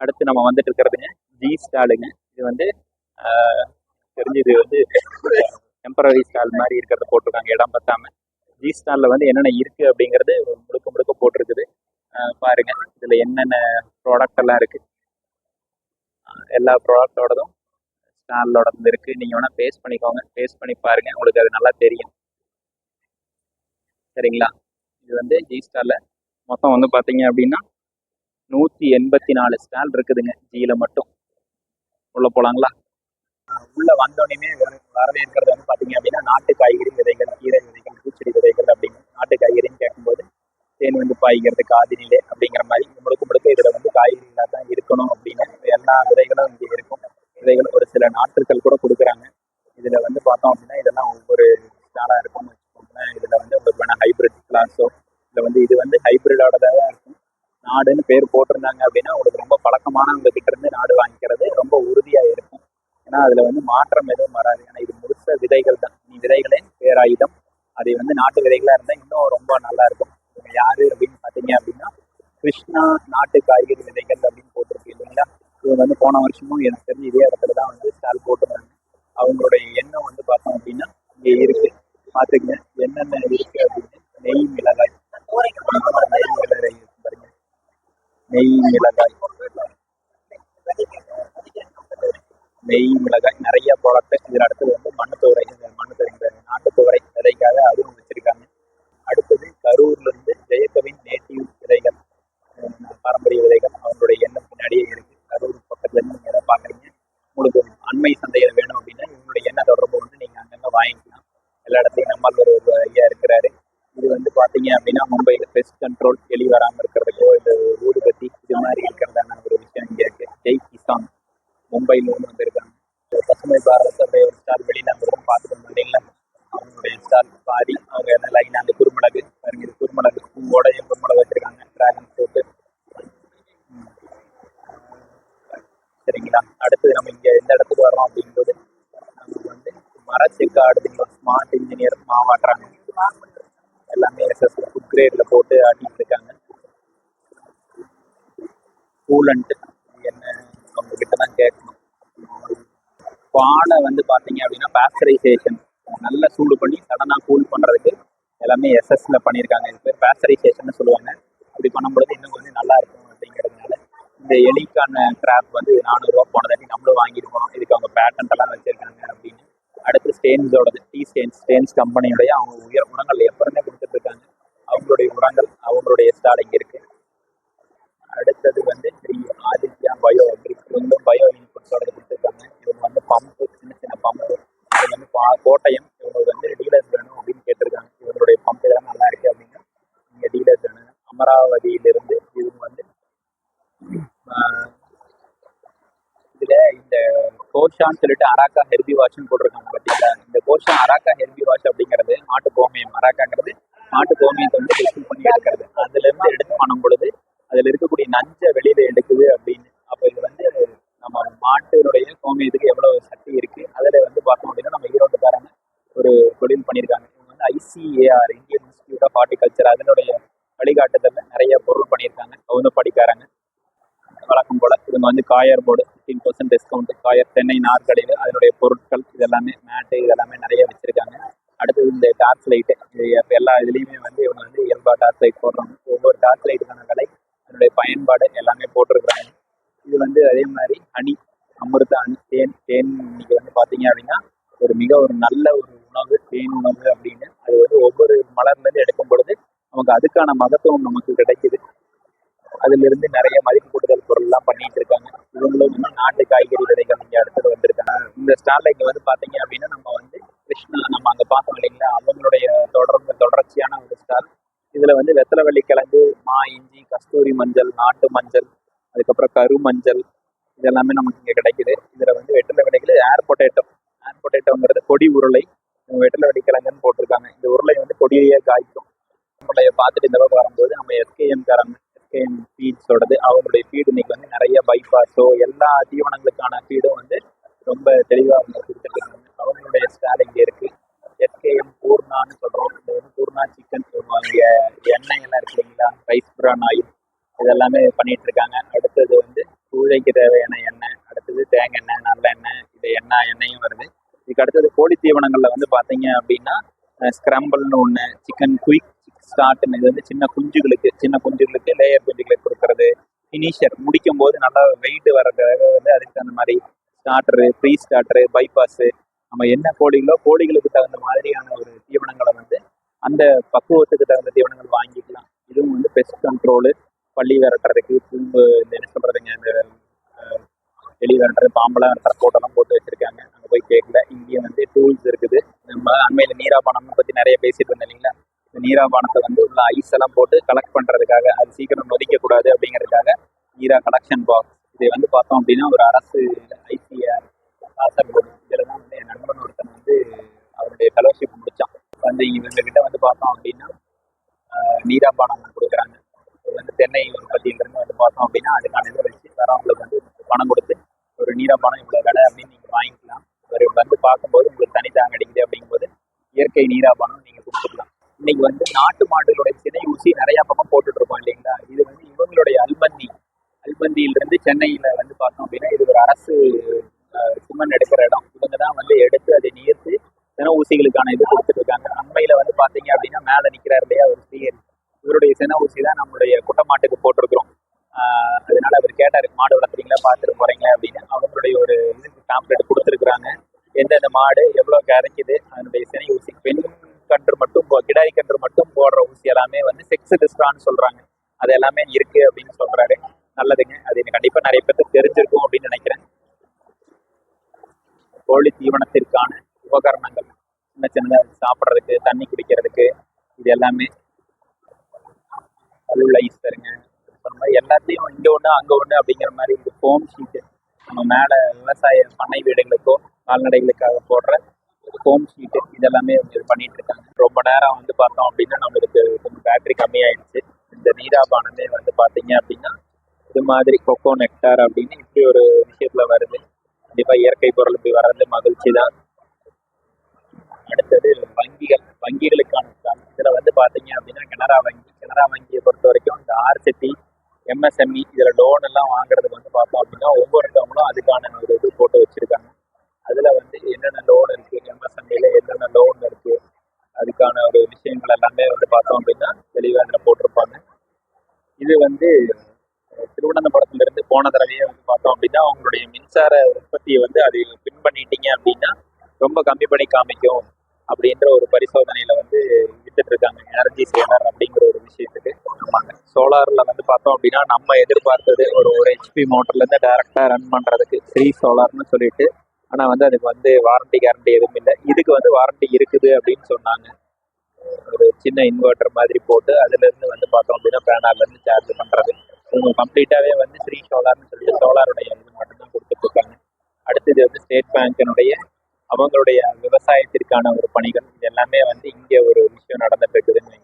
அடுத்து நம்ம வந்துட்டு இருக்கிறதுங்க ஜி ஸ்டாலுங்க இது வந்து தெரிஞ்சது வந்து டெம்பரரி ஸ்டால் மாதிரி இருக்கிறத போட்டிருக்காங்க இடம் பத்தாம. ஜி ஸ்டாலில் வந்து என்னென்ன இருக்கு அப்படிங்கிறது முழுக்க முழுக்க போட்டிருக்குது. பாருங்க இதுல என்னென்ன ப்ராடக்ட் எல்லாம் இருக்கு. எல்லா ப்ராடக்டோடதும் ஸ்டாலோட இருக்கு. நீங்க வேணா பேஸ்ட் பண்ணிக்கோங்க. பேஸ்ட் பண்ணி பாருங்க உங்களுக்கு அது நல்லா தெரியும். சரிங்களா? இது வந்து ஜி ஸ்டாலில் மொத்தம் வந்து பார்த்தீங்க அப்படின்னா நூத்தி எண்பத்தி நாலு ஸ்டால் இருக்குதுங்க. ஜியில மட்டும். உள்ள போலாங்களா? உள்ள வந்தோடனே வரவேற்கிறது வந்து பாத்தீங்க அப்படின்னா நாட்டு காய்கறி விதைகள் கீரை விதைகள் பூச்செடி விதைகள் அப்படிங்க. நாட்டு காய்கறின்னு கேட்கும்போது தேன் வந்து பாய்கிறது காதினிலே அப்படிங்கிற மாதிரி முழுக்க முழுக்க இதுல வந்து காய்கறிகளாக தான் இருக்கணும் அப்படின்னு எல்லா விதைகளும் இங்கே இருக்கும். விதைகள் ஒரு சில நாற்றுக்கள் கூட கொடுக்குறாங்க. இதுல வந்து பார்த்தோம் அப்படின்னா இதெல்லாம் ஒவ்வொரு ஸ்டாலா இருக்கும்னு வச்சுக்கோங்களேன் இதுல வந்து உங்களுக்கு வேணா ஹைபிரிட் கிளாஸோ இல்லை வந்து இது வந்து ஹைபிரிடோடதாக தான் இருக்கும் நாடுன்னு பேர் போட்டிருந்தாங்க அப்படின்னா உங்களுக்கு ரொம்ப பழக்கமானவங்க கிட்ட இருந்து நாடு வாங்கிக்கிறது ரொம்ப உறுதியா இருக்கும். ஏன்னா அதுல வந்து மாற்றம் எதுவும் வராது. ஏன்னா இது முழுச விதைகள் தான். நீ விதைகளே பேராயுதம். அது வந்து நாட்டு விதைகளா இருந்தா இன்னும் ரொம்ப நல்லா இருக்கும். இவங்க யாரு அப்படின்னு பாத்தீங்க அப்படின்னா கிருஷ்ணா நாட்டு காய்கறி விதைகள் அப்படின்னு போட்டிருக்கு இல்லைங்களா? இவங்க வந்து போன வருஷமும் எனக்கு தெரிஞ்சு இதே இடத்துல தான் வந்து ஸ்டால் போட்டிருந்தாங்க அவங்களுடைய எண்ணம் வந்து பார்த்தோம் அப்படின்னா இங்க இருக்கு பாத்துக்கங்க என்னென்ன இருக்கு அப்படின்னு நெய் மிளகாய் நெய் மிளகாய் இருக்கு பாருங்க நெய் மிளகாய் நெய் மிளகாய் நிறைய ப்ராடக்ட் இதில் அடுத்தது வந்து மண்ணுத்துவரை இந்த மண்ணுத்துவரை இந்த நாட்டுத்துவரை விதைக்காக அதுவும் வச்சிருக்காங்க அடுத்தது கரூர்ல இருந்து ஜெயகவின் நேட்டிவ் விதைகள் அஹ் பாரம்பரிய விதைகள் அவங்களுடைய எண்ணம் பின்னாடியே இருக்கு கரூர் பக்கத்துல இருந்து நீங்க எதை பாக்குறீங்க உங்களுக்கு அண்மை சந்தையில் வேணும் அப்படின்னா இவங்களுடைய எண்ண தொடர்பு வந்து நீங்க அங்கங்க வாங்கிக்கலாம் எல்லா இடத்துலயும் நம்மால் ஒரு ஒரு ஐயா இருக்கிறாரு இது வந்து பாத்தீங்க அப்படின்னா மும்பையில பெஸ்ட் கண்ட்ரோல் எலி வராம இருக்கிறதுக்கோ இந்த ஊதுபத்தி இது மாதிரி இருக்கிறதான ஒரு விஷயம் இங்க இருக்கு ஜெய் கிசான் மும்பையில இருந்து வந்திருக்காங்க ஒரு பசுமை பாரத் அப்படியே ஒரு ஸ்டால் வெளிநாட்டு பார்த்துட்டு வந்தோம் இல்லைங்களா அவங்களுடைய ஸ்டால் பாரி அவங்க என்ன லைன் அந்த குருமிளகு பாருங்க இது குருமிளகு பூவோட குருமிளகு வச்சிருக்காங்க டிராகன் ஃப்ரூட்டு சரிங்களா அடுத்து நம்ம இங்க எந்த இடத்துக்கு வர்றோம் அப்படிங்கும்போது நமக்கு வந்து மரச்செக்காடு ஸ்மார்ட் இன்ஜினியர் மாவாட்டுறாங்க எல்லாமே எஸ்எஸ் ஃபுட் கிரேட்ல போட்டு ஆட்டிட்டு இருக்காங்க கூலண்ட் என்ன அவங்க கிட்ட தான் கேட்கணும் பாலை வந்து பார்த்தீங்க அப்படின்னா பாஸ்டரைசேஷன் நல்லா சூடு பண்ணி சடனாக கூல் பண்ணுறதுக்கு எல்லாமே எஸ்எஸ்ல பண்ணியிருக்காங்க. இது பேர் பேஸ்டரைசேஷன் சொல்லுவாங்க. அப்படி பண்ணும்பொழுது இன்னும் கொஞ்சம் நல்லா இருக்கும் அப்படிங்கிறதுனால இந்த எலிக்கான ட்ராப் வந்து நானூறுரூவா போனதாட்டி நம்மளும் வாங்கிட்டு இதுக்கு அவங்க பேட்டன்ட் எல்லாம் வச்சிருக்காங்க அப்படின்னு. அடுத்து ஸ்டேன்ஸோடது டீ ஸ்டேன்ஸ் ஸ்டேன்ஸ் கம்பெனியுடைய அவங்க உயர் உரங்கள் எப்பவுமே கொடுத்துட்டு இருக்காங்க அவங்களுடைய உரங்கள் அவங்களுடைய ஸ்டால் இங்கே இருக்கு. அடுத்தது வந்து ஸ்ரீ ஆதித்யா பயோ அக்ரி இவங்களும் பயோ இன்புட்ஸோட இவங்க வந்து பம்பு சின்ன சின்ன பம்பு இது வந்து பா- கோட்டயம் இவங்களுக்கு வந்து டீலர்ஸ் வேணும் அப்படின்னு கேட்டிருக்காங்க. இவங்களுடைய பம்ப் இதெல்லாம் நல்லா இருக்கு அப்படின்னா இங்க டீலர்ஸ் வேணும். அமராவதியிலிருந்து இவங்க வந்து இதுல இந்த கோஷான்னு சொல்லிட்டு அராக்கா ஹெர்பி வாஷ்னு போட்டிருக்காங்க பார்த்தீங்களா? இந்த கோஷா அராக்கா ஹெர்பி வாஷ் அப்படிங்கிறது மாட்டு கோமியம். அராக்காங்கிறது மாட்டு கோமியத்தை வந்து டிஸ்டில் பண்ணி எடுக்கிறது. அதுல இருந்து எடுத்து பண்ணும் பொழுது அதுல இருக்கக்கூடிய நஞ்சை வெளியில எடுக்குது அப்படின்னு. அப்ப இது வந்து நம்ம மாட்டினுடைய கோமியத்துக்கு எவ்வளவு சக்தி இருக்கு அதுல வந்து பார்த்தோம் அப்படின்னா நம்ம ஈரோட்டுக்காரங்க ஒரு தொழில் பண்ணியிருக்காங்க இவங்க IAR Indian institute of horticulture அதனுடைய வழிகாட்டுதல நிறைய பொருள் பண்ணியிருக்காங்க. கவுந்தப்பாடிக்காரங்க வழக்கம் போல இவங்க வந்து coir board fifteen percent discount coir தென்னை நாற்கடையில் அதனுடைய பொருட்கள் இதெல்லாமே மேட்டு இதெல்லாமே நிறைய வச்சிருக்காங்க. அடுத்தது இந்த டார்ச் லைட்டு இது எல்லா இதுலேயுமே வந்து இவங்க வந்து இயல்பா டார்ச் லைட் போடுறாங்க. ஒவ்வொரு டார்ச் லைட்டுக்கான விலை அதனுடைய பயன்பாடு எல்லாமே போட்டிருக்கிறாங்க. இது வந்து அதே மாதிரி அணி அமிர்த அணி தேன் தேன் இன்னைக்கு வந்து பார்த்தீங்க அப்படின்னா ஒரு மிக ஒரு நல்ல ஒரு அதுக்கான மகத்துவம் நமக்கு கிடைக்குது. அதுல இருந்து நிறைய மதிப்பு கூடுதல் பொருள் எல்லாம் பண்ணிட்டு இருக்காங்க. இவங்களும் வந்து நாட்டு காய்கறி விதைகள் இங்க அடுத்தது வந்திருக்காங்க. இந்த ஸ்டால்ல இங்க வந்து பாத்தீங்க அப்படின்னா நம்ம வந்து கிருஷ்ணா நம்ம அங்க பார்த்தோம் இல்லைங்களா? அவங்களுடைய தொடர்ந்து தொடர்ச்சியான ஒரு ஸ்டால் இதுல வந்து வெத்தலவள்ளி கிழங்கு மா இஞ்சி கஸ்தூரி மஞ்சள் நாட்டு மஞ்சள் அதுக்கப்புறம் கரு மஞ்சள் இதெல்லாமே நமக்கு இங்க கிடைக்குது. இதுல வந்து வெற்றிலை விலைகள் ஏர் பொட்டேட்டோ ஏர் பொட்டேட்டோங்கிறது கொடி உருளை இவங்க வெடி கிழங்குன்னு போட்டிருக்காங்க. இந்த உருளை வந்து கொடியே காய்க்கும். உருளையை பார்த்துட்டு இந்த பக்கம் வரும்போது நம்ம எஸ்கேஎம் காரங்க எஸ்கேஎம் ஃபீட்ஸோடது அவங்களுடைய ஃபீடு இன்னைக்கு வந்து நிறைய பைபாஸோ எல்லா தீவனங்களுக்கான ஃபீடும் வந்து ரொம்ப தெளிவாக அவங்க கொடுத்துருக்காங்க. அவங்களுடைய ஸ்டால் இங்கே இருக்கு. எஸ்கேஎம் பூர்ணான்னு சொல்றோம். இது வந்து பூர்ணா சிக்கன் இங்க எண்ணெய் எல்லாம் இருக்கு இல்லைங்களா? ரைஸ் ப்ரான் ஆயில் இதெல்லாமே பண்ணிட்டு இருக்காங்க அடுத்தது வந்து டூ பூஜைக்கு தேவையான எண்ணெய் அடுத்தது தேங்காய் எண்ணெய் நல்லெண்ணெய் இது எண்ணெய் எண்ணெயும் வருது. இதுக்கு அடுத்தது கோழி தீவனங்களில் வந்து பார்த்தீங்க அப்படின்னா ஸ்க்ரம்பிள்னு ஒன்று சிக்கன் குயிக் ஸ்டார்ட்னு இது வந்து சின்ன குஞ்சுகளுக்கு சின்ன குஞ்சுகளுக்கு லேயர் குஞ்சுகளுக்கு கொடுக்கறது. ஃபினிஷர் முடிக்கும் போது நல்லா வெயிட் வர்றதுக்காக வந்து அதுக்கு தகுந்த மாதிரி ஸ்டார்டரு ப்ரீ ஸ்டார்டரு பைபாஸு நம்ம என்ன கோழிகளோ கோழிகளுக்கு தகுந்த மாதிரியான ஒரு தீவனங்களை வந்து அந்த பக்குவத்துக்கு தகுந்த தீவனங்கள் வாங்கிக்கலாம். இதுவும் வந்து பெஸ்ட் கண்ட்ரோலு பள்ளி விரட்டுறதுக்கு பூம்பு இந்த என்ன சொல்கிறதுங்க இந்த வெளி எலி விரட்டுறது பாம்பெல்லாம் விரட்டுற போட்டெல்லாம் போட்டு வச்சிருக்காங்க. அங்கே போய் கேட்கல இங்கேயும் வந்து டூல்ஸ் இருக்குது. நம்ம அண்மையில் நீராபானம் பற்றி நிறைய பேசிட்டு இருந்தோம் இல்லைங்களா? நீராபானத்தை வந்து உள்ள ஐஸ் எல்லாம் போட்டு கலெக்ட் பண்ணுறதுக்காக அது சீக்கிரம் நொதிக்கக்கூடாது அப்படிங்கிறதுக்காக நீரா கலெக்ஷன் பாக்ஸ் இதை வந்து பார்த்தோம் அப்படின்னா ஒரு அரசு ஐசிஆர் காசர்கோடு இதில் தான் வந்து என் நண்பன் ஒருத்தன் வந்து அவருடைய ஃபெலோஷிப் முடிச்சான். வந்து இவங்க கிட்ட வந்து பார்த்தோம் அப்படின்னா நீராபானம் கொடுக்குறாங்க. வந்து தென்னை உற்பத்தியிலிருந்து வந்து பார்த்தோம் அப்படின்னா அதுக்கான இதை வச்சு வரவங்களுக்கு வந்து பணம் கொடுத்து ஒரு நீராபானம் இவ்வளோ விலை அப்படின்னு நீங்கள் வாங்கிக்கலாம். ஒரு வந்து பார்க்கும்போது உங்களுக்கு தனி தாங்க அடிக்குது அப்படிங்கும்போது இயற்கை நீராபானம் நீங்கள் கொடுத்துக்கலாம். இன்னைக்கு வந்து நாட்டு மாடுகளுடைய சினை ஊசி நிறைய பக்கம் போட்டுட்டு இருக்கோம் இல்லைங்களா? இது வந்து இவங்களுடைய அல்பந்தி. அல்பந்தியிலிருந்து சென்னையில வந்து பார்த்தோம் அப்படின்னா இது ஒரு அரசு அஹ், சிமெண்ட் எடுக்கிற இடம். இவங்க தான் வந்து எடுத்து அதை நீர்த்து சின ஊசிகளுக்கான இது கொடுத்துட்டு இருக்காங்க அண்மையில வந்து பாத்தீங்க அப்படின்னா மேல நிக்கிறார் இல்லையா ஒரு ஸ்ரீஹரி. இவருடைய சின ஊசி தான் நம்மளுடைய குட்டை மாட்டுக்கு போட்டிருக்கிறோம். ஆஹ் அதனால அவர் கேட்டாரு மாடு வளர்த்துறீங்களா பார்த்துட்டு போறீங்க அப்படின்னு. அவங்களுடைய ஒரு இது பேம்ப்ளெட் கொடுத்துருக்குறாங்க. எந்தெந்த மாடு எவ்வளோ கிடைக்குது அதனுடைய சினை ஊசி பெண் கன்று மட்டும் கிடாரி கன்று மட்டும் போடுற ஊசி எல்லாமே வந்து செக்ஸ் டிஸ்ட்ரான்னு சொல்றாங்க. அது எல்லாமே இருக்கு அப்படின்னு சொல்றாரு. நல்லதுங்க. அது எனக்கு கண்டிப்பா நிறைய பேருக்கு தெரிஞ்சிருக்கும் அப்படின்னு நினைக்கிறேன். கோழி தீவனத்திற்கான உபகரணங்கள் சின்ன சின்னதாக சாப்பிட்றதுக்கு தண்ணி குடிக்கிறதுக்கு இது எல்லாமே. கல்லுள்ள ஐஸ் தருங்க சொன்ன மாதிரி எல்லாத்தையும் இங்கே ஒன்று அங்கே ஒன்று அப்படிங்கிற மாதிரி இந்த ஃபோம் ஷீட்டு நம்ம மேலே விவசாய பண்ணை வீடுகளுக்கோ கால்நடைகளுக்காக போடுற ஹோம் ஷீட்டு இதெல்லாமே வந்து பண்ணிட்டு இருக்காங்க ரொம்ப நேரம் வந்து பார்த்தோம் அப்படின்னா நம்மளுக்கு கொஞ்சம் பேட்டரி கம்மியாயிடுச்சு. இந்த நீராபானமே வந்து பார்த்தீங்க அப்படின்னா இது மாதிரி கொக்கோ நெக்டார் அப்படின்னு இப்படி ஒரு விஷயத்துல வருது. கண்டிப்பா இயற்கை பொருள் இப்படி வர்றது மகிழ்ச்சி தான் அடுத்தது வங்கிகள் வங்கிகளுக்கான ஸ்டாக் இதுல வந்து பாத்தீங்க அப்படின்னா கனரா வங்கி கனரா வங்கியை பொறுத்த வரைக்கும் இந்த ஆர்சிட்டி எம்எஸ்எம்இ இதுல லோன் எல்லாம் வாங்குறதுக்கு வந்து பார்த்தோம் அப்படின்னா ஒவ்வொருத்தவங்களும் அதுக்கான ஒரு இது போட்டு வச்சிருக்காங்க. அதுல வந்து என்னென்ன லோன் இருக்கு? எம்எஸ்எம்இல என்னென்ன லோன் இருக்கு? அதுக்கான ஒரு விஷயங்கள் எல்லாமே வந்து பார்த்தோம் அப்படின்னா தெளிவாக அதில் போட்டிருப்பாங்க. இது வந்து அஹ், திருவனந்தபுரத்துல இருந்து போன தடவையே வந்து பார்த்தோம் அப்படின்னா அவங்களுடைய மின்சார உற்பத்தியை வந்து அது பின் பண்ணிட்டீங்க அப்படின்னா ரொம்ப கம்மி பண்ணி காமிக்கும் அப்படின்ற ஒரு பரிசோதனையில வந்து வித்துட்டு இருக்காங்க. எனர்ஜி சேவர் அப்படிங்கிற ஒரு விஷயத்துக்கு. ஆமாங்க. சோலார்ல வந்து பார்த்தோம் அப்படின்னா நம்ம எதிர்பார்த்தது ஒரு ஒரு ஹெச்பி மோட்டர்ல இருந்து டைரக்டா ரன் பண்றதுக்கு ஃப்ரீ சோலார்னு சொல்லிட்டு ஆனா வந்து அதுக்கு வந்து வாரண்டி கேரண்டி எதுவும் இல்லை. இதுக்கு வந்து வாரண்டி இருக்குது அப்படின்னு சொன்னாங்க. ஒரு சின்ன இன்வெர்ட்டர் மாதிரி போட்டு அதுல இருந்து வந்து பார்த்தோம் அப்படின்னா பேனர்ல இருந்து சார்ஜ் பண்றது. இவங்க கம்ப்ளீட்டாவே வந்து ஃப்ரீ சோலார்னு சொல்லிட்டு சோலாருடைய இது மட்டும்தான் கொடுத்துட்டு இருக்காங்க. அடுத்தது வந்து ஸ்டேட் பேங்கினுடைய அவங்களுடைய விவசாயத்திற்கான ஒரு பணிகள். இது எல்லாமே வந்து இங்க ஒரு விஷயம் நடந்துட்டு இருக்குதுன்னு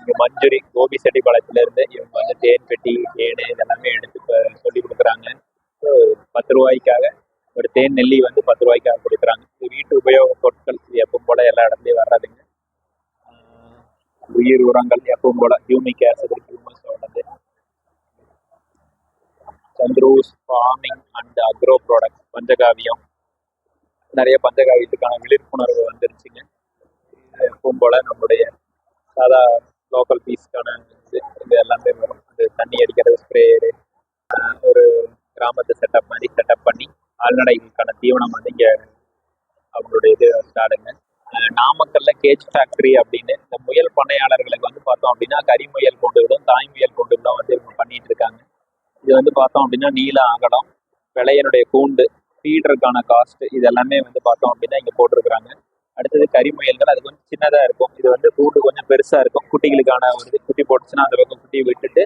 இங்க மஞ்சுரி கோபி செட்டிப்பாளையத்துல இருந்து இவங்க வந்து தேன் பெட்டி தேனு இதெல்லாமே எடுத்து சொல்லி கொடுக்குறாங்க. பத்து ரூபாய்க்காக ஒரு தேன் நெல்லி வந்து பத்து ரூபாய்க்காக கொடுக்குறாங்க. இது வீட்டு உபயோக பொருட்கள் எப்பவும் போல எல்லா இடத்துலயும் வர்றதுங்க உயிர் உரங்கள் எப்பவும் போல ஹியூமிக் ஆசிட் ஹியூமஸ் உள்ளது Chandru's farming and agro products panchagavyam. நிறைய பஞ்சகாவியத்துக்கான விழிப்புணர்வு வந்துருச்சுங்க. எப்பவும் போல நம்முடைய சாதா லோக்கல் பீஸ்க்கான இது இது எல்லாமே வரும். அது தண்ணி அடிக்கிறது ஸ்ப்ரேயரு ஒரு கிராமத்து செட்டப் மாதிரி செட்டப் பண்ணி கால்நடைகளுக்கான தீவனம் வந்து இங்கே அவங்களுடைய இது ஸ்டார்டுங்க நாமக்கல்ல கேஜ் ஃபேக்டரி அப்படின்னு இந்த முயல் பண்ணையாளர்களுக்கு வந்து பார்த்தோம் அப்படின்னா கறி முயல் கொண்டு விடும் தாய் முயல் கொண்டு விடும் வந்து இவங்க பண்ணிட்டு இருக்காங்க. இது வந்து பார்த்தோம் அப்படின்னா நீல அகலம் விளையனுடைய கூண்டு ஃபீடருக்கான காஸ்ட் இது எல்லாமே வந்து பார்த்தோம் அப்படின்னா இங்கே போட்டிருக்கிறாங்க. அடுத்தது கறி முயல்கள் அது கொஞ்சம் சின்னதாக இருக்கும். இது வந்து கூண்டு கொஞ்சம் பெருசாக இருக்கும். குட்டிகளுக்கான ஒரு இது குட்டி போட்டுச்சுன்னா அந்த பக்கம் குட்டி விட்டுட்டு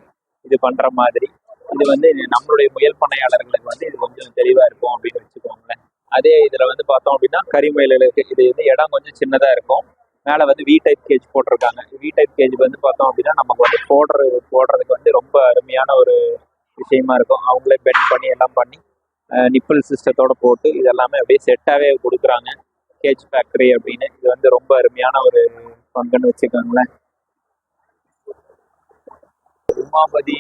இது பண்ணுற மாதிரி. இது வந்து நம்மளுடைய முயல் பண்ணையாளர்களுக்கு வந்து இது கொஞ்சம் தெளிவாக இருக்கும் அப்படின்னு வச்சுக்கோங்களேன். அதே இதில் வந்து பார்த்தோம் அப்படின்னா கரிமயல்களுக்கு இது வந்து இடம் கொஞ்சம் சின்னதாக இருக்கும். மேலே வந்து வி டைப் கேஜ் போட்டிருக்காங்க. வி டைப் கேஜ் வந்து பார்த்தோம் அப்படின்னா நமக்கு வந்து போடுறது போடுறதுக்கு வந்து ரொம்ப அருமையான ஒரு விஷயமா இருக்கும். அவங்களே பெண்ட் பண்ணி எல்லாம் பண்ணி நிப்பிள் சிஸ்டத்தோட போட்டு இதெல்லாமே அப்படியே செட்டாகவே கொடுக்குறாங்க. கேஜ் ஃபேக்டரி அப்படின்னு. இது வந்து ரொம்ப அருமையான ஒரு பங்குன்னு வச்சுக்கோங்களேன். உமாபதி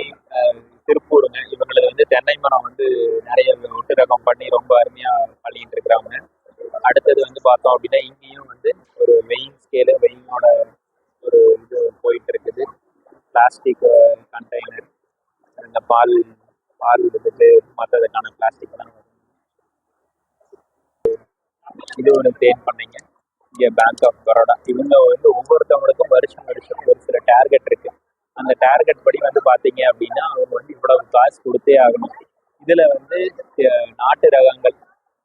திருப்பூருங்க. இவங்களுக்கு வந்து தென்னை மரம் வந்து நிறைய ஒட்டு ரகம் பண்ணி ரொம்ப அருமையா பண்ணிட்டு இருக்கிறாங்க. அடுத்தது வந்து பார்த்தோம் அப்படின்னா இங்கேயும் வந்து ஒரு வெயின் ஸ்கேலு வெயினோட ஒரு இது போயிட்டு இருக்குது. பிளாஸ்டிக் கண்டெய்னர் இந்த பால் பால் வந்துட்டு மற்றதுக்கான பிளாஸ்டிக் எல்லாம் இது ஒன்று தேன் பண்ணீங்க. இங்கே பேங்க் ஆஃப் பரோடா இவங்க வந்து ஒவ்வொருத்தவங்களுக்கும் வருஷம் வருஷம் ஒரு சில டார்கெட் இருக்குது அந்த டார்கெட் படி வந்து பார்த்தீங்க அப்படின்னா அவங்க வந்து இவ்வளவு காசு கொடுத்தே ஆகணும். இதில் வந்து நாட்டு ரகங்கள்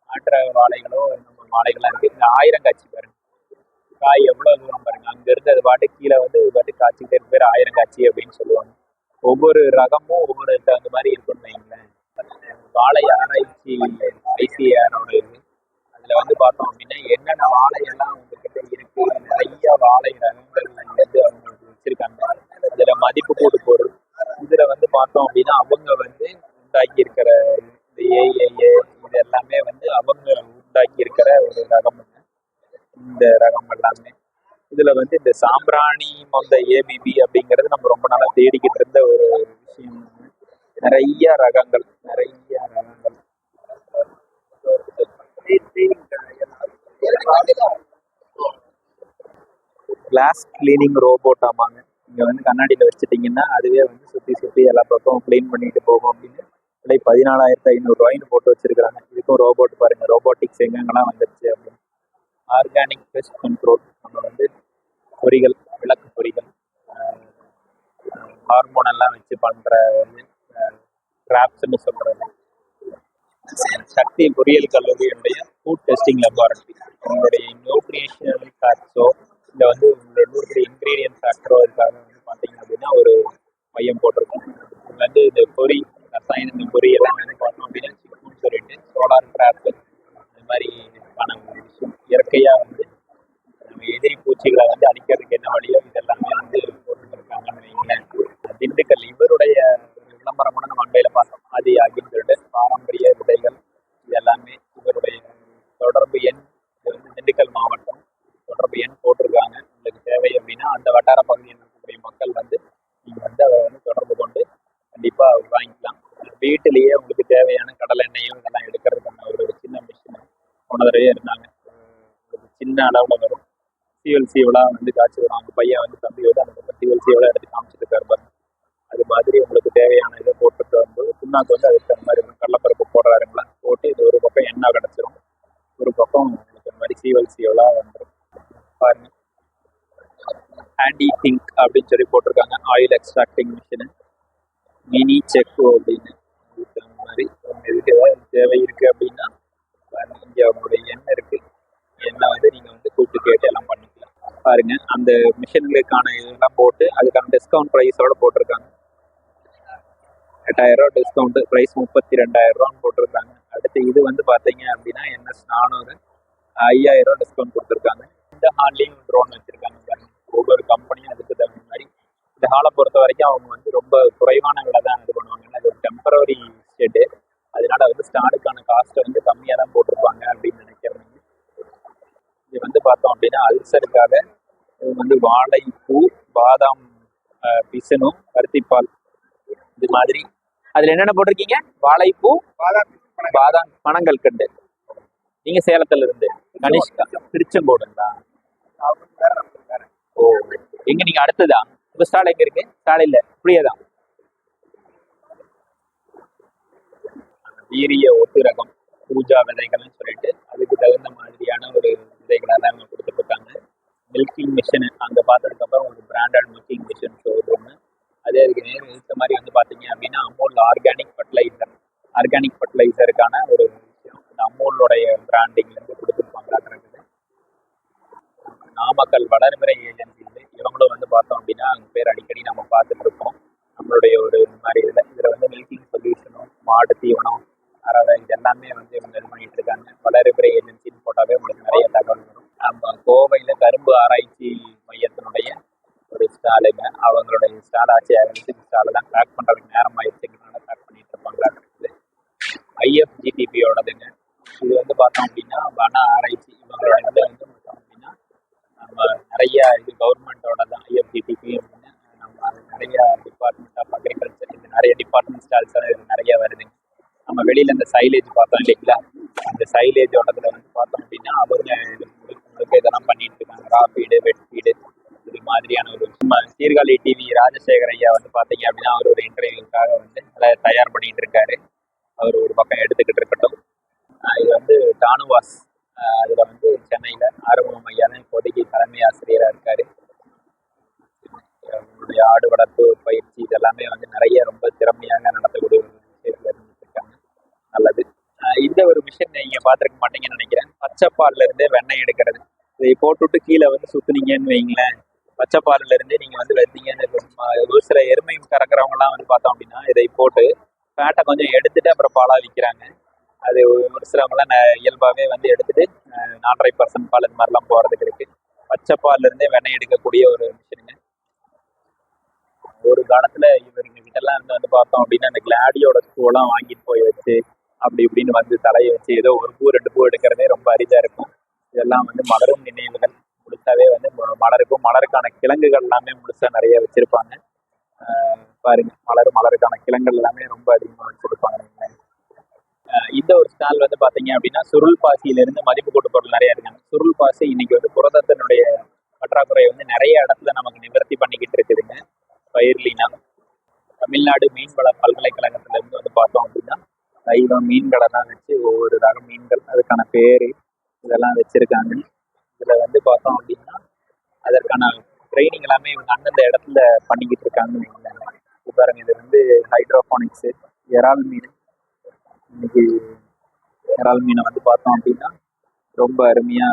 நாட்டு ரக வாழைகளோ நம்ம வாழைகளாக இருக்கு. இந்த ஆயிரம் காட்சி பாருங்க. காய் எவ்வளோ தூரம் பாருங்க. அங்க இருந்து அது பாட்டு கீழே வந்து இது பாட்டு காய்ச்சிக்கிட்டே பேர் ஆயிரம் காட்சி அப்படின்னு சொல்லுவாங்க. ஒவ்வொரு ரகமும் ஒவ்வொரு தகுந்த மாதிரி இருக்குன்னு வைங்களேன். வாழை ஆராய்ச்சி ஐசிஆரோட இது. அதுல வந்து பார்த்தோம் அப்படின்னா என்னென்ன வாழையெல்லாம் இருக்கு நிறைய வாழை ரகங்கள் வந்து அவங்க வச்சிருக்காங்க. இதுல மதிப்பு கூடு பொருள். இதுல வந்து பார்த்தோம் அப்படின்னா அவங்க வந்து உண்டாக்கி இருக்கிற இந்த ஏஏஏ இது எல்லாமே வந்து அவங்க உண்டாக்கி இருக்கிற ஒரு ரகம் இந்த ரகம் எல்லாமே. இதுல வந்து இந்த சாம்பிராணி மொந்த ஏபிபி அப்படிங்கிறது நம்ம ரொம்ப நாளா தேடிக்கிட்டு இருந்த ஒரு விஷயம் நிறைய ரகங்கள் நிறைய ரகங்கள். கிளாஸ் கிளீனிங் ரோபோட் ஆமாங்க. இங்க வந்து கண்ணாடியில வச்சுட்டீங்கன்னா அதுவே வந்து சுத்தி சுத்தி எல்லா பக்கமும் க்ளீன் பண்ணிட்டு போகும் அப்படின்னு விலை பதினாலாயிரத்து ஐநூறு ரூபாய்னு போட்டு வச்சிருக்காங்க இதுக்கும் ரோபோட் பாருங்க. ரோபோட்டிக்ஸ் எங்கெங்கெல்லாம் வந்துருச்சு அப்படின்னு. ஆர்கானிக் பெஸ்ட் கண்ட்ரோல் நம்ம வந்து பொறிகள் விளக்கு பொறிகள் ஹார்மோன் எல்லாம் வச்சு பண்ற வந்து கிராப்ஸ்னு சொல்றது. சக்தி பொறியியல் கல்லூரியுடைய ஃபுட் டெஸ்டிங் லெபார்டரி உங்களுடைய நியூட்ரிஷனல் கார்ட்ஸோ இல்லை வந்து உங்களோட நூறு இன்க்ரீடியன்ட் ஃபேக்டரோ இதுக்காக வந்து பார்த்தீங்க அப்படின்னா ஒரு மையம் போட்டிருக்கோம். இது வந்து இந்த பொறி ரசாயன இந்த பொறி எல்லாம் வந்து பார்த்தோம் அப்படின்னா சிக்கன் சொல்லிட்டு சோலார் கிராப் இந்த மாதிரி பணம் விஷயம். இயற்கையாக வந்து நம்ம எதிரி பூச்சிகளை வந்து அழிக்கிறதுக்கு என்ன வழியோ இதெல்லாமே வந்து போட்டுருக்காங்கன்னு வைங்களேன் திண்டுக்கல் இவருடைய ஒரு விளம்பரம் கூட நம்ம அண்டையில பார்த்தோம் ஆதி ஆகின்னு சொல்லிட்டு பாரம்பரிய விதைகள் இது எல்லாமே இவருடைய தொடர்பு எண் இது வந்து திண்டுக்கல் மாவட்டம் தொடர்பு எண் போட்டிருக்காங்க உங்களுக்கு தேவை அப்படின்னா அந்த வட்டார பகுதியில் இருக்கக்கூடிய மக்கள் வந்து நீங்க வந்து அதை வந்து தொடர்பு கொண்டு கண்டிப்பா வாங்கிக்கலாம் வீட்டிலேயே உங்களுக்கு தேவையான கடலை எண்ணெயும் இதெல்லாம் எடுக்கிறதுக்கான ஒரு சின்ன மிஷின் போன தடவையே இருந்தாங்க ஒரு சின்ன அளவுல வரும் சிஎல்சி வந்து காய்ச்சி வரும் அவங்க பையன் வந்து தம்பியோட அந்த பக்கம் சிஎல்சி எடுத்து காமிச்சிட்டு இருக்காரு பாருங்க. அது மாதிரி உங்களுக்கு தேவையான இதை போட்டுட்டு வரும்போது புண்ணாக்கு வந்து அதுக்கு தகுந்த மாதிரி கடலப்பருப்பு போடுறாருங்களா? போட்டு இது ஒரு பக்கம் எண்ணெய் கிடச்சிரும் ஒரு பக்கம் உங்களுக்கு இந்த மாதிரி சிஎல்சி எவ்வளோ வந்துடும் பாருங்க. ஹேண்டி திங்க் அப்படின்னு சொல்லி போட்டிருக்காங்க. ஆயில் எக்ஸ்ட்ராக்டிங் மிஷினு மினி செக்கு அப்படின்னு அந்த தகுந்த மாதிரி இதுக்கு ஏதாவது தேவை இருக்கு அப்படின்னா இங்கே அவங்களுடைய எண்ணெய் இருக்கு. எண்ணெய் வந்து நீங்கள் வந்து கூப்பிட்டு கேட்டு எல்லாம் பாருங்க. அந்த மிஷின்களுக்கான இதெல்லாம் போட்டு அதுக்கான டிஸ்கவுண்ட் ப்ரைஸோட போட்டிருக்காங்க. எட்டாயிரம் ரூபா டிஸ்கவுண்ட் ப்ரைஸ் முப்பத்தி ரெண்டாயிரம் ரூபான்னு போட்டிருக்காங்க. அடுத்து இது வந்து பார்த்தீங்க அப்படின்னா என்எஸ் நானூறு ஐயாயிரம் ரூபா டிஸ்கவுண்ட் கொடுத்துருக்காங்க. இந்த ஹால்லையும் ட்ரோன் வச்சிருக்காங்க பாருங்க. ஒவ்வொரு கம்பெனியும் அதுக்கு தகுந்த மாதிரி. இந்த ஹாலை பொறுத்த வரைக்கும் அவங்க வந்து ரொம்ப குறைவான விலை தான் இது பண்ணுவாங்க. ஏன்னா இது ஒரு டெம்பரவரி ஸ்டேட்டு அதனால வந்து ஸ்டாருக்கான காஸ்ட்டை வந்து கம்மியாக தான் போட்டிருப்பாங்க அப்படின்னு நினைக்கிறேன். இது வந்து பார்த்தோம் அப்படின்னா அல்சருக்காக இது வந்து வாழைப்பூ பாதாம் பிசினும் பருத்திப்பால் இது மாதிரி. அதுல என்னென்ன போட்டிருக்கீங்க? வாழைப்பூ பாதாம் பனங்கள் கண்டு. நீங்க சேலத்துல இருந்து. கனிஷ்கா திருச்செங்கோடுங்களா? ஓ எங்க நீங்க அடுத்ததா? உங்க ஸ்டால் எங்க இருக்கு? ஸ்டால் இல்ல. இப்படியே தான் வீரிய ஒட்டு ரகம் பூஜா விதைகள்னு சொல்லிட்டு அதுக்கு தகுந்த மாதிரியான ஒரு விதைகளை தான் அவங்க கொடுத்துருக்காங்க மில்கிங் மிஷின் அங்கே பார்த்ததுக்கப்புறம் ஒரு பிராண்டட் மில்கிங் மிஷின் ஷோரூம் அதே அதுக்கு நேர் இந்த மாதிரி வந்து பார்த்தீங்க அப்படின்னா அமூல் ஆர்கானிக் ஃபர்டிலைசர் ஆர்கானிக் ஃபர்டிலைசருக்கான ஒரு விஷயம். இந்த அமூலோடைய பிராண்டிங்லேருந்து கொடுத்துருப்பாங்க நாமக்கல் வளர்முறை ஏஜென்சி வந்து இவங்களும் வந்து பார்த்தோம் அப்படின்னா அவங்க பேர் அடிக்கடி நம்ம பார்த்துட்டு இருக்கோம் நம்மளுடைய ஒரு இந்த மாதிரி இதில் இதில் வந்து மில்கிங் சொல்யூஷனும் மாடு தீவனம் அறவை இது எல்லாமே வந்து இவங்க இது பண்ணிட்டு இருக்காங்க. வளர்முறை ஏஜென்சி போட்டாவே உங்களுக்கு நிறைய தகவல் வரும் நம்ம கோவையில் கரும்பு ஆராய்ச்சி மையத்தினுடைய ஒரு ஸ்டாலுங்க அவங்களுடைய ஸ்டால் ஆட்சி ஆகிடுச்சு ஸ்டாலை தான் பேக் பண்ணுறதுக்கு நேரம் ஆயிடுச்சுங்கிறனால பேக் பண்ணிட்டு இருப்பாங்களா இருக்குது ஐஎஃப்ஜிடிபியோடதுங்க இது வந்து பார்த்தோம் அப்படின்னா வன ஆராய்ச்சி இவங்களோட இதில் வந்து பார்த்தோம் அப்படின்னா நம்ம நிறைய இது கவர்மெண்டோட தான் ஐஎஃப்ஜிடிபி அப்படின்னு. நம்ம நிறைய டிபார்ட்மெண்ட் ஆஃப் அக்ரிகல்ச்சர் இது நிறைய வருதுங்க. நம்ம வெளியில இந்த சைலேஜ் பார்த்தோம் இல்லைங்களா? அந்த சைலேஜ் ஓட்டத்துல வந்து பார்த்தோம் அப்படின்னா அவங்க உங்களுக்கு முழுக்க முழுக்க இதெல்லாம் பண்ணிட்டு இருக்காங்க. ராபீடு வெட்பீடு ஃபீடு இது மாதிரியான ஒரு சீர்காழி டிவி ராஜசேகர் ஐயா வந்து பார்த்தீங்கன்னா அப்படின்னா அவர் ஒரு இன்டர்வியூக்காக வந்து அதை தயார் பண்ணிட்டு இருக்காரு அவர் ஒரு பக்கம் எடுத்துக்கிட்டு இருக்கட்டும் ஆஹ் இது வந்து டானுவாஸ் ஆஹ் அதுல வந்து சென்னையில ஆறுமுகம் ஐயா. தான் இப்போதைக்கு தலைமை ஆசிரியராக இருக்காரு. அவங்களுடைய ஆடு வளர்ப்பு பயிற்சி இதெல்லாமே வந்து நிறைய ரொம்ப திறமையாக நடத்தக்கூடிய ஒரு விஷயத்துல இருந்துட்டு இருக்காங்க நல்லது இந்த ஒரு மிஷின் நீங்க பாத்துருக்க மாட்டீங்கன்னு நினைக்கிறேன். பச்சைப்பால்ல இருந்தே வெண்ணெய் எடுக்கிறது. இதை போட்டுட்டு கீழே வந்து சுத்துனீங்கன்னு வைங்களேன். பச்சைப்பால்ல இருந்தே நீங்க வந்து வந்தீங்கன்னு ஒரு சில எருமை கறக்குறவங்க எல்லாம் வந்து பார்த்தோம் அப்படின்னா இதை போட்டு ஃபேட்டை கொஞ்சம் எடுத்துட்டு அப்புறம் பாலா விற்கிறாங்க அது ஒரு- ஒரு இயல்பாகவே வந்து எடுத்துட்டு நாலரை பர்சன்ட் பால் இந்த மாதிரிலாம் போகிறதுக்கு இருக்கு. பச்சைப்பால்ல இருந்தே வெண்ணெய் எடுக்கக்கூடிய ஒரு மிஷினுங்க ஒரு காலத்துல இவருங்க கிட்டலாம் இருந்து வந்து பார்த்தோம் அப்படின்னா அந்த கிளாடியோட பூவெல்லாம் வாங்கிட்டு போய் வச்சு அப்படி இப்படின்னு வந்து தலையை வச்சு ஏதோ ஒரு பூ ரெண்டு பூ எடுக்கிறதே ரொம்ப அரிதா இருக்கும். இதெல்லாம் வந்து மலரும் நினைவுகள். முழுசாவே வந்து ம- மலருக்கும் மலருக்கான கிழங்குகள் எல்லாமே முழுசா நிறைய வச்சிருப்பாங்க. பாருங்க மலர் மலருக்கான கிழங்குகள் எல்லாமே ரொம்ப அதிகமா வச்சிருப்பாங்க. இந்த ஒரு ஸ்டால் வந்து பாத்தீங்க அப்படின்னா சுருள் பாசியில இருந்து மதிப்பு கூட்டு பொருள் நிறைய இருக்காங்க சுருள் பாசி இன்னைக்கு வந்து புரதத்தினுடைய பற்றாக்குறை வந்து நிறைய இடத்துல நமக்கு நிவர்த்தி பண்ணிக்கிட்டு இருக்குதுங்க. பயிர்லினா. தமிழ்நாடு மீன்வள பல்கலைக்கழகத்துல இருந்து வந்து பார்த்தோம் அப்படின்னா தைவம் மீன்களெல்லாம் தான் வச்சு ஒவ்வொரு ரக மீன்கள் அதுக்கான பேரு இதெல்லாம் வச்சிருக்காங்க. இதுல வந்து பார்த்தோம் அப்படின்னா அதற்கான ட்ரைனிங் எல்லாமே இவங்க அந்தந்த இடத்துல பண்ணிக்கிட்டு இருக்காங்கன்னு பாருங்க இது வந்து ஹைட்ரோபானிக்ஸ் இறால் மீன் இன்னைக்கு இறால் மீனை வந்து பார்த்தோம் அப்படின்னா ரொம்ப அருமையா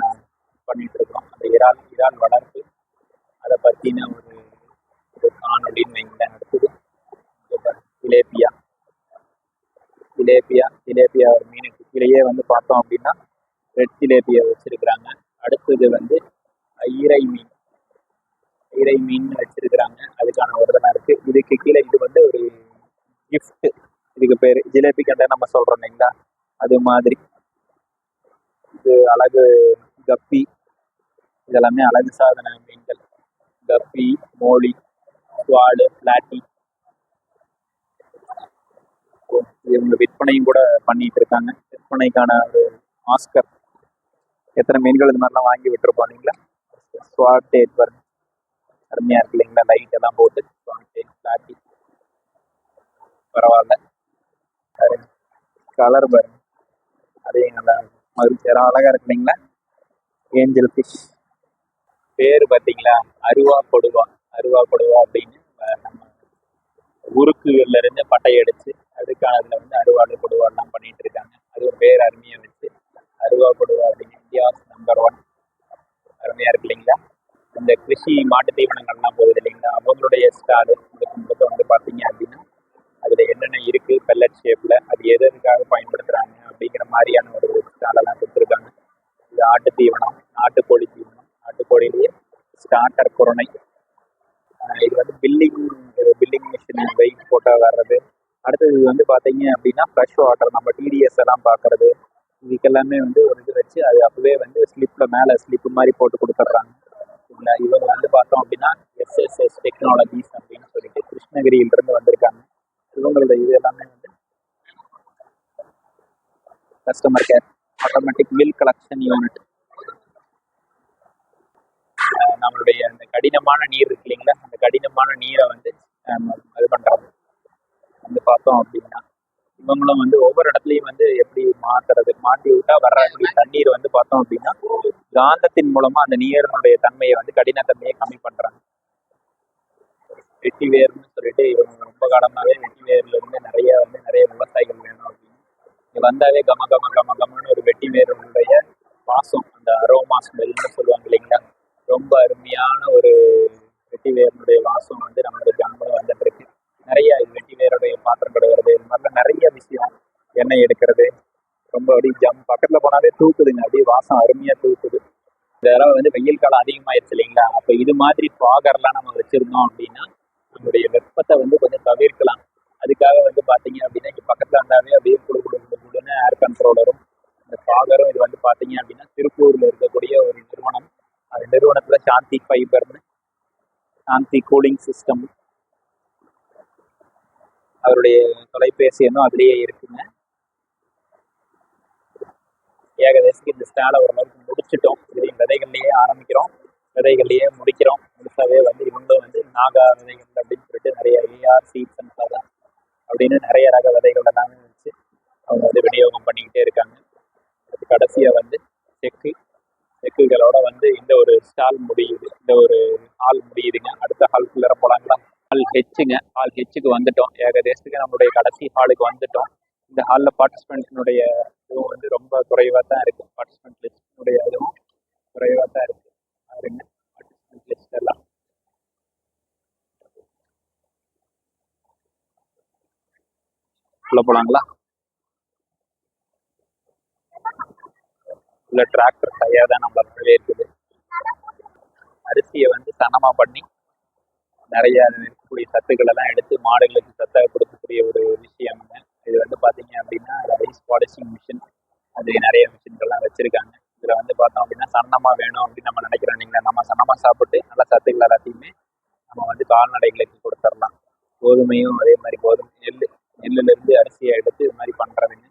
பண்ணிட்டு இருக்கோம். அந்த இறால் இறால் வளர்ப்பு அதை பத்தின ஒரு ஒரு காணொலின்னு வைங்களேன் அடுத்தது திலேபியா. திலேபியா திலேபியா ஒரு மீனுக்கு கீழேயே வந்து பார்த்தோம் அப்படின்னா ரெட் திலேபியா வச்சிருக்கிறாங்க. அடுத்தது வந்து ஈரை மீன். ஈரை மீன் வச்சிருக்கிறாங்க. அதுக்கான ஒரு இதெல்லாம் இருக்கு. இதுக்கு கீழே இது வந்து ஒரு கிஃப்ட் இதுக்கு பேர் ஜிலேபி கண்டை நம்ம சொல்றோம் இல்லைங்களா? அது மாதிரி. இது அழகு கப்பி. இதெல்லாமே அழகு சாதன மீன்கள். கப்பி மோலி ஸ்வாடு பிளாட்டி. இவங்க விற்பனையும் கூட பண்ணிட்டு இருக்காங்க. விற்பனைக்கான ஒரு ஆஸ்கர். எத்தனை மீன்கள் இது மாதிரிலாம் வாங்கி விட்டுருப்போம் இல்லைங்களா? ஸ்வாட் டேட் பாருங்க அருமையாக இருக்கு இல்லைங்களா? லைட் எல்லாம் போட்டு ஸ்வாட் டேட் பிளாட்டி. பரவாயில்ல. கலர் பாரு. அதே நல்லா மகிழ்ச்சி. அழகா இருக்கு இல்லைங்களா ஏஞ்சல் ஃபிஷ் பேர் பார்த்தீங்களா அருவா கொடுவா. அருவா கொடுவா அப்படின்னு நம்ம உருக்குகள்ல இருந்து பட்டையடிச்சு அதுக்கானதுல வந்து அருவாடு கொடுவாடெல்லாம் பண்ணிட்டு இருக்காங்க. அது ஒரு பேர் அருமையா வச்சு. அருவா கொடுவா அப்படின்னு இந்தியா நம்பர் ஒன் அருமையா இருக்கு இல்லைங்களா? இந்த கிருஷி மாட்டு தீவனங்கள்லாம் போகுது இல்லைங்களா? அவங்களுடைய ஸ்டாலு முழுக்க முழுக்க வந்து பார்த்தீங்க அப்படின்னா அதுல என்னென்ன இருக்கு பெல்லட் ஷேப்ல அது எது எதுக்காக பயன்படுத்துறாங்க அப்படிங்கிற மாதிரியான ஒரு ஸ்டாலெல்லாம் கொடுத்துருக்காங்க. இது ஆட்டு தீவனம் நாட்டுக்கோழி தீவனம் நாட்டுக்கோழிலேயே ஸ்டார்டர் குரணை இது வந்து பில்லிங் பில்லிங் மிஷின் வெயிட் போட்டால் வர்றது. அடுத்தது வந்து பார்த்தீங்க அப்படின்னா ஃப்ரெஷ் வாட்டர் நம்ம டிடிஎஸ் எல்லாம் பார்க்கறது. இதுக்கெல்லாமே வந்து ஒரு இது வச்சு அது அப்பவே வந்து ஸ்லிப்பில் மேலே ஸ்லிப் மாதிரி போட்டு கொடுத்துட்றாங்க. இல்லை இவங்க வந்து பார்த்தோம் அப்படின்னா எஸ்எஸ்எஸ் டெக்னாலஜிஸ் அப்படின்னு சொல்லிட்டு கிருஷ்ணகிரியிலிருந்து வந்திருக்காங்க. இவங்களோட இது எல்லாமே வந்து customer care automatic mill collection unit நம்மளுடைய அந்த கடினமான நீர் இருக்கு இல்லைங்களா? அந்த கடினமான நீரை வந்து இது பண்றது வந்து பார்த்தோம் அப்படின்னா இவங்களும் வந்து ஒவ்வொரு இடத்துலையும் வந்து எப்படி மாத்துறது மாட்டி விட்டா வரக்கூடிய தண்ணீர் வந்து பார்த்தோம் அப்படின்னா காந்தத்தின் மூலமா அந்த நீரினுடைய தன்மையை வந்து கடினத்தன்மையை கம்மி பண்றாங்க. வெட்டிவேர்னு சொல்லிட்டு இவங்க ரொம்ப காலமாவே வெட்டிவேர்ல இருந்து நிறைய வந்து நிறைய விவசாயிகள் வேணும் அப்படின்னு. இங்க வந்தாவே கம கம கம கமன்னு ஒரு வெட்டிவேருடைய வாசம் அந்த அரோமா ஸ்மெல்னு சொல்லுவாங்க இல்லைங்களா? ரொம்ப அருமையான ஒரு வெட்டிவேருடைய வாசம் வந்து நம்மளுடைய ஜனங்களும் வந்துட்டு இருக்கு. நிறைய இது பாத்திரம் கழுவுறது இது மாதிரிலாம் நிறைய விஷயம் எண்ணெய் எடுக்கிறது. ரொம்ப அப்படியே ஜம் பக்கத்துல போனாவே தூக்குதுங்க. அப்படியே வாசம் அருமையா தூக்குது. இதெல்லாம் வந்து வெயில் காலம் அதிகமாயிருச்சு இல்லைங்களா? அப்ப இது மாதிரி ஃபாகர்லாம் நம்ம வச்சிருந்தோம் அப்படின்னா நம்மளுடைய வெப்பத்தை வந்து கொஞ்சம் தவிர்க்கலாம். அதுக்காக வந்து பாத்தீங்க அப்படின்னா இங்க பக்கத்துல இருந்தாவே அப்படியே குழு குழு குழு குழுன்னு ஏர் கண்ட்ரோலரும் இந்த ஃபாகரும் இது வந்து பாத்தீங்க அப்படின்னா திருப்பூர்ல இருக்கக்கூடிய ஒரு நிறுவனம். அந்த நிறுவனத்துல சாந்தி ஃபைபர்னு சாந்தி கூலிங் சிஸ்டம் அவருடைய தொலைபேசி எண்ணும் அதுலயே இருக்குங்க. ஏகதேசத்துக்கு இந்த ஸ்டாலை ஓரளவுக்கு முடிச்சிட்டோம். இது விதைகள்லயே ஆரம்பிக்கிறோம். விதைகள்லயே முடிக்கிறோம். முழுசாவே வந்து இவங்களும் வந்து நாகா விதைகள் அப்படின்னு சொல்லிட்டு நிறைய ஏஆர் சீட்ஸ் அண்ட் சாதம் அப்படின்னு நிறைய ரக விதைகள் எல்லாமே வச்சு அவங்க வந்து விநியோகம் பண்ணிக்கிட்டே இருக்காங்க. அது கடைசியா வந்து செக்கு. செக்குகளோட வந்து இந்த ஒரு ஸ்டால் முடியுது. இந்த ஒரு ஹால் முடியுதுங்க. அடுத்த ஹால்குள்ளே போலாங்களா? ஹால் ஹெச்சுங்க ஹால் ஹெச்சுக்கு வந்துட்டோம். ஏகதேசத்துக்கு நம்மளுடைய கடைசி ஹாலுக்கு வந்துட்டோம். இந்த ஹாலில் பார்ட்டிசிபென்ட்னுடைய இதுவும் வந்து ரொம்ப குறைவாக தான் இருக்குது பார்ட்டிசிபெண்ட் லிஸ்டினுடைய இதுவும் குறைவாக தான் இருக்குது பாருங்க. லிஸ்ட் எல்லாம் உள்ள போலாங்களா? உள்ள டிராக்டர் டயர் தான் நம்மள இருக்குது அரிசியை வந்து சனமா பண்ணி நிறைய இருக்கக்கூடிய சத்துக்கள் எல்லாம் எடுத்து மாடுகளுக்கு சத்தாக கொடுக்கக்கூடிய ஒரு விஷயம் இது வந்து பாத்தீங்க அப்படின்னா ரைஸ் பாலிசிங் மிஷின் அது நிறைய மிஷின்கள்லாம் வச்சிருக்காங்க. இதுல வந்து பார்த்தோம் அப்படின்னா சன்னமா வேணும் அப்படின்னு நம்ம நினைக்கிறோம். நீங்களா நம்ம சன்னமா சாப்பிட்டு நல்ல சத்துக்கள் எல்லாத்தையுமே நம்ம வந்து கால்நடைகளுக்கு கொடுத்துடலாம். கோதுமையும் அதே மாதிரி கோதுமை நெல் நெல்லுல இருந்து அரிசியை எடுத்து இது மாதிரி பண்றதுங்க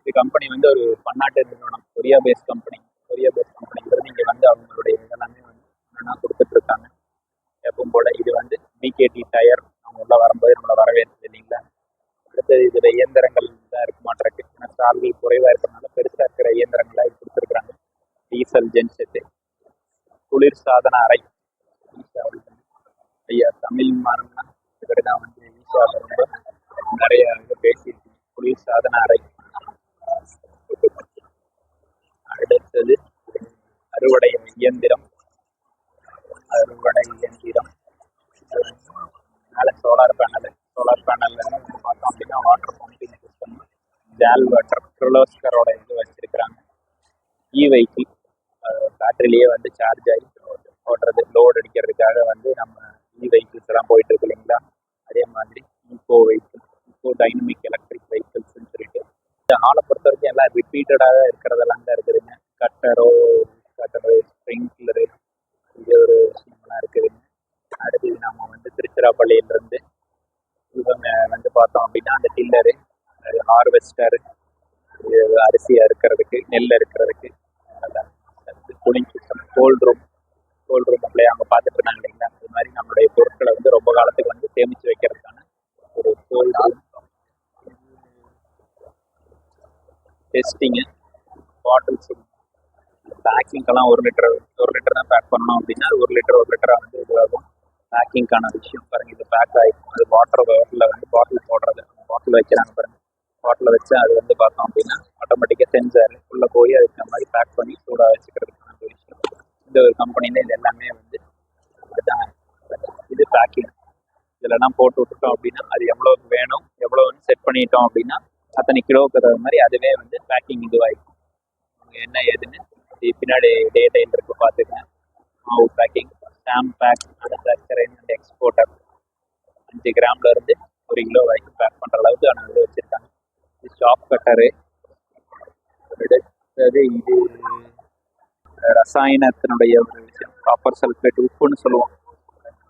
இது கம்பெனி வந்து ஒரு பன்னாட்டு நிறுவனம். Korea base company Korea base கம்பெனிங்கிறது இங்க வந்து அவங்களுடைய இதெல்லாமே வந்து ஒன்றா கொடுத்துட்டு இருக்காங்க. எப்பவும் போல இது வந்து பிகேடி டயர் அவங்க உள்ள வரும்போது நம்மளை வரவேற்பு இல்லைங்களா? அடுத்தது இதுல இயந்திரங்கள் தான் இருக்க மாட்டிருக்கு ஏன்னா ஸ்டால்கள் குறைவா இருக்கிறதுனால பெருசா இருக்கிற இயந்திரங்களா கொடுத்துருக்காங்க டீசல் ஜென்செட்டு குளிர் சாதன அறை. ஈஷா ஐயா தமிழ் மாறம்னா இவர் தான் வந்து ஈஷா ரொம்ப நிறைய பேசியிருக்கேன் பேசியிருக்கீங்க குளிர் சாதன அறை. அடுத்தது அறுவடை இயந்திரம். அறுவடை இயந்திரம். மேலே சோலார் பேனல் சோலார் பேனல்ல பார்த்தோம் அப்படின்னா water pumping system Jal water கிர்லோஸ்கரோட இது வச்சிருக்கிறாங்க. இ வெஹிக்கிள் பேட்டரிலேயே வந்து சார்ஜ் ஆகி ஓட்டுறது லோட் அடிக்கிறதுக்காக வந்து நம்ம இ வெஹிக்கிள்ஸ் எல்லாம் போயிட்டு இருக்கு இல்லைங்களா? அதே மாதிரி eco vehicle eco dynamic electric வெஹிக்கிள்ஸ்னு சொல்லிட்டு. இந்த ஹாலை பொறுத்த வரைக்கும் எல்லாம் ரிப்பீட்டடாக இருக்கிறதெல்லாம் தான் இருக்குதுங்க. கட்டரோ கட்டரோ ஸ்ப்ரிங்க்லரு இது ஒரு விஷயம்லாம் இருக்குதுங்க. அடுத்தது நம்ம வந்து திருச்சிராப்பள்ளியிலேருந்து இவங்க வந்து பார்த்தோம் அப்படின்னா அந்த டில்லரு ஹார்வெஸ்டரு அரிசி அறுக்கிறதுக்கு நெல் அறுக்கிறதுக்கு cooling system cold room cold room அப்படியே அவங்க பார்த்துட்டு இருந்தாங்க இல்லைங்களா அது மாதிரி நம்மளுடைய பொருட்களை வந்து ரொம்ப காலத்துக்கு வந்து சேமித்து வைக்கிறதுக்கான ஒரு கோல்ட் ரூம் டெஸ்டிங்கு பாட்டில்ஸ் பேக்கெல்லாம் ஒரு லிட்டர் ஒரு லிட்டர் தான் பேக் பண்ணோம் அப்படின்னா அது ஒரு லிட்டர் ஒரு லிட்டராக வந்து இதுவாகும். பேக்கிங்க்கான விஷயம் பாருங்க இது பேக் ஆகிருக்கும். அது வாட்டர் வாட்டரில் வந்து பாட்டில் போடுறது. பாட்டில் வைக்கிறாங்க பாருங்க. பாட்டில் வச்சு அது வந்து பார்த்தோம் அப்படின்னா ஆட்டோமேட்டிக்காக சென்சார் உள்ளே போய் அதுக்கு மாதிரி பேக் பண்ணி சூடாக வச்சுக்கிறதுக்கான ஒரு விஷயம். இந்த ஒரு கம்பெனியில் இது எல்லாமே வந்து இதுதான் இது பேக்கிங் இதெல்லாம் போட்டு விட்டுட்டோம் அப்படின்னா அது எவ்வளோக்கு வேணும் எவ்வளோன்னு செட் பண்ணிட்டோம் அப்படின்னா அத்தனை கிலோவுக்கு தகுந்த மாதிரி அதுவே வந்து பேக்கிங் இதுவாகிடும் என்ன ஏதுன்னு இது பின்னாடி டேட்டைல் இருக்கு பார்த்துக்கேன் மாவு packing stamp pack manufacturing and exporter அஞ்சு கிராம்ல இருந்து ஒரு கிலோ வரைக்கும் பேக் பண்ற அளவுக்கு ஆன வச்சுருக்காங்க வச்சிருக்காங்க. இது ஷாப் கட்டரு அடுத்தது இது ரசாயனத்தினுடைய ஒரு விஷயம். காப்பர் சல்ஃபேட் உப்புன்னு சொல்லுவோம்.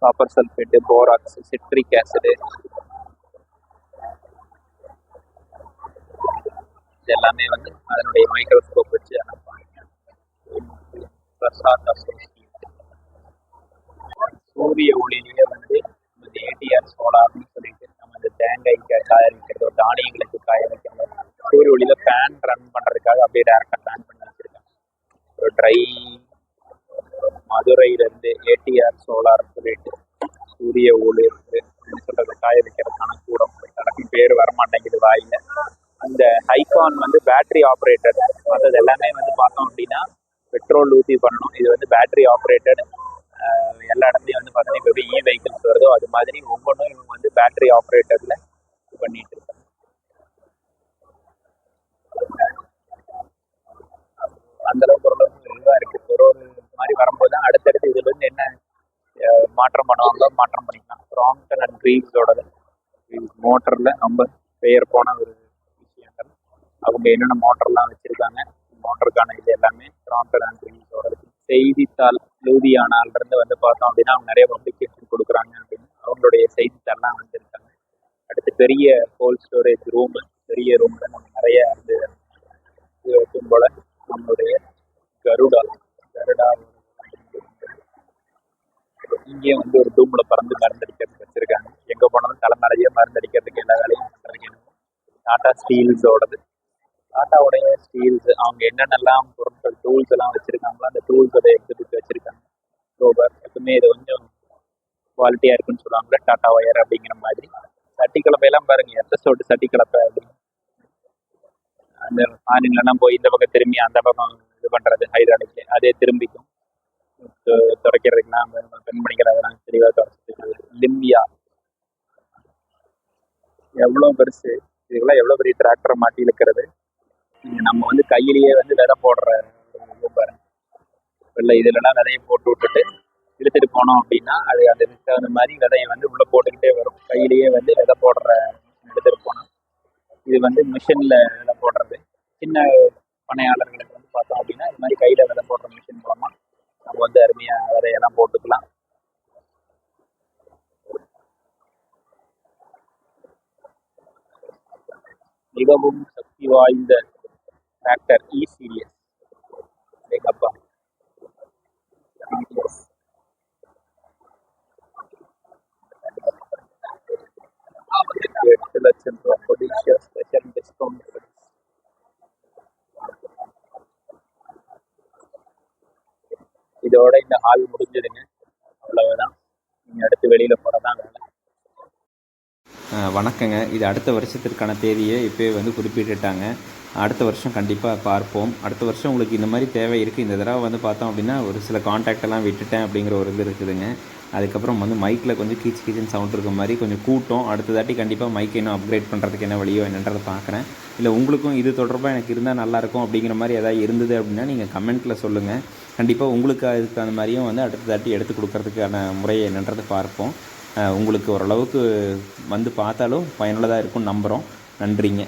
Copper sulphate borax citric acid இது எல்லாமே வந்து அதனுடைய மைக்ரோஸ்கோப் வச்சு அனுப்புவாங்க பிரசாத அசோசியேட் சூரிய ஒளியிலே வந்து நம்ம ஏடிஆர் சோலார்னு சொல்லிட்டு நம்ம இந்த தேங்காய்க்கு காய வைக்கிறதோ தானியங்களுக்கு காய வைக்கிறதோ சூரிய ஒளியில ஃபேன் ரன் பண்றதுக்காக அப்படியே டேரக்டா பிளான் பண்ணி வச்சிருக்காங்க. ஒரு ட்ரை மதுரையில இருந்து ஏடிஆர் சோலார் சொல்லிட்டு சூரிய ஒளி இருக்கு. அப்படின்னு சொல்றது காய வைக்கிறதுக்கான கூடம் எனக்கு பேர் வரமாட்டேங்குது வாயில. அந்த ஹைகான் வந்து பேட்டரி ஆப்ரேட் மற்றது எல்லாமே வந்து பார்த்தோம் அப்படின்னா பெட்ரோல் பண்ணணும். இது வந்து பேட்டரி ஆப்ரேட்டட் எல்லா இடத்துலையும் வந்து பார்த்தீங்கன்னா இப்போ எப்படி இ வெஹிக்கிள்ஸ் வருதோ அது மாதிரி ஒவ்வொன்றும் இவங்க வந்து பேட்டரி ஆப்ரேட்டரில் பண்ணிட்டு இருக்காங்க. அந்த அளவுக்கு ஓரளவுக்கு இதுவாக இருக்கு. ஒரு ஒரு மாதிரி வரும்போது தான் அடுத்தடுத்து இதுல இருந்து என்ன மாற்றம் பண்ணுவாங்களோ மாற்றம் பண்ணிக்கலாம். ராங்டன் அண்ட் க்ரீவ்ஸோடது மோட்டர்ல ரொம்ப பெயர் போன ஒரு விஷயங்கள். அவங்க என்னென்ன மோட்டர்லாம் வச்சிருக்காங்க மோட்டருக்கான இது எல்லாமே ராங்டன் அண்ட் ட்ரீம் செய்தித்தாள் லூதியானாலிருந்து வந்து பார்த்தோம் அப்படின்னா அவங்க நிறைய பப்ளிகேஷன் கொடுக்குறாங்க அப்படின்னு அவங்களுடைய செய்தித்தாள்லாம் வந்திருக்காங்க. அடுத்து பெரிய கோல்ட் ஸ்டோரேஜ் ரூம் பெரிய ரூம்ல நம்ம நிறைய வந்து இருக்கும் போல நம்மளுடைய கருடா கருடா இங்கேயும் வந்து ஒரு டூம்ல பறந்து மருந்தடிக்கிறதுக்கு வச்சிருக்காங்க. எங்க போனாலும் தலைமறையே மருந்தடிக்கிறதுக்கு எல்லா வேலையும் பண்றதுக்கு டாடா ஸ்டீல்ஸோடது டாட்டாவுடைய ஸ்டீல்ஸ் அவங்க என்னென்னலாம் பொருட்கள் டூல்ஸ் எல்லாம் வச்சிருக்காங்களோ அந்த டூல்ஸ் அதை எடுத்துட்டு வச்சிருக்காங்க. ரோபர் எப்பவுமே இது கொஞ்சம் குவாலிட்டியா இருக்குன்னு சொல்லுவாங்களே டாட்டா ஒயர் அப்படிங்கிற மாதிரி. சட்டி கலப்பையெல்லாம் பாருங்க எத்தசோட்டு சட்டி கலப்பை அப்படின்னு அந்த ஆனிலெல்லாம் போய் இந்த பக்கம் திரும்பி அந்த பக்கம் இது பண்றது ஹைட்ரானிக்கு அதே திரும்பிக்கும். துறைக்கிறதுக்குலாம் பெண் பண்ணிக்கிறதெல்லாம் பெண்மணிகள் அதெல்லாம் தெளிவாக துடைச்சிட்டு லிம்பியா எவ்வளோ பெருசு இதுக்கெல்லாம் எவ்வளோ பெரிய டிராக்டரை மாட்டி இழுக்கிறது நம்ம வந்து கையிலேயே வந்து விதை போடுற ஒரு இது பாருங்க. வெள்ளை இதுலலாம் விதையை போட்டு விட்டுட்டு எடுத்துட்டு போனோம் அப்படின்னா அது அந்த தகுந்த மாதிரி விதையை வந்து உள்ள போட்டுக்கிட்டே வரும். கையிலேயே வந்து விதை போடுற எடுத்துட்டு போனோம். இது வந்து மிஷின்ல விதை போடுறது. சின்ன பணியாளர்களுக்கு வந்து பார்த்தோம் அப்படின்னா இது மாதிரி கையில விதை போடுற மிஷின் மூலமா நம்ம வந்து அருமையா விதையெல்லாம் போட்டுக்கலாம். மிகவும் சக்தி வாய்ந்த டிராக்டர் இ சீரியஸ் அப்பா சீரியஸ் எட்டு லட்சம் ரூபா கொடிஷியா ஸ்பெஷல் டிஸ்கவுண்ட் இதோட இந்த ஹால் முடிஞ்சதுங்க. அவ்வளவுதான். நீங்க அடுத்து வெளியில போறதான் வேலை. வணக்கங்க. இது அடுத்த வருஷத்திற்கான தேதியை இப்போயே வந்து குறிப்பிட்டுட்டாங்க. அடுத்த வருஷம் கண்டிப்பாக பார்ப்போம். அடுத்த வருஷம் உங்களுக்கு இந்த மாதிரி தேவை இருக்குது இந்த தடவை வந்து பார்த்தோம் அப்படின்னா ஒரு சில காண்டாக்டெல்லாம் விட்டுட்டேன் அப்படிங்கிற ஒரு இது இருக்குதுங்க. அதுக்கப்புறம் வந்து மைக்கில் கொஞ்சம் கீச் கீச்சன் சவுண்ட் இருக்க மாதிரி கொஞ்சம் கூட்டம். அடுத்த தாட்டி கண்டிப்பாக மைக் இன்னும் அப்கிரேட் பண்ணுறதுக்கு என்ன வழியோ என்னன்றதை பார்க்குறேன். இல்லை உங்களுக்கும் இது தொடர்பாக எனக்கு இருந்தால் நல்லாயிருக்கும் அப்படிங்கிற மாதிரி எதாவது இருந்தது அப்படின்னா நீங்கள் கமெண்ட்டில் சொல்லுங்கள் கண்டிப்பாக உங்களுக்கு அதுக்கு அந்த மாதிரியும் வந்து அடுத்த தாட்டி எடுத்து கொடுக்கறதுக்கான முறையை என்னன்றதை பார்ப்போம். உங்களுக்கு ஓரளவுக்கு வந்து பார்த்தாலும் பயனுள்ளதாக இருக்கும்னு நம்புகிறோம் நன்றிங்க.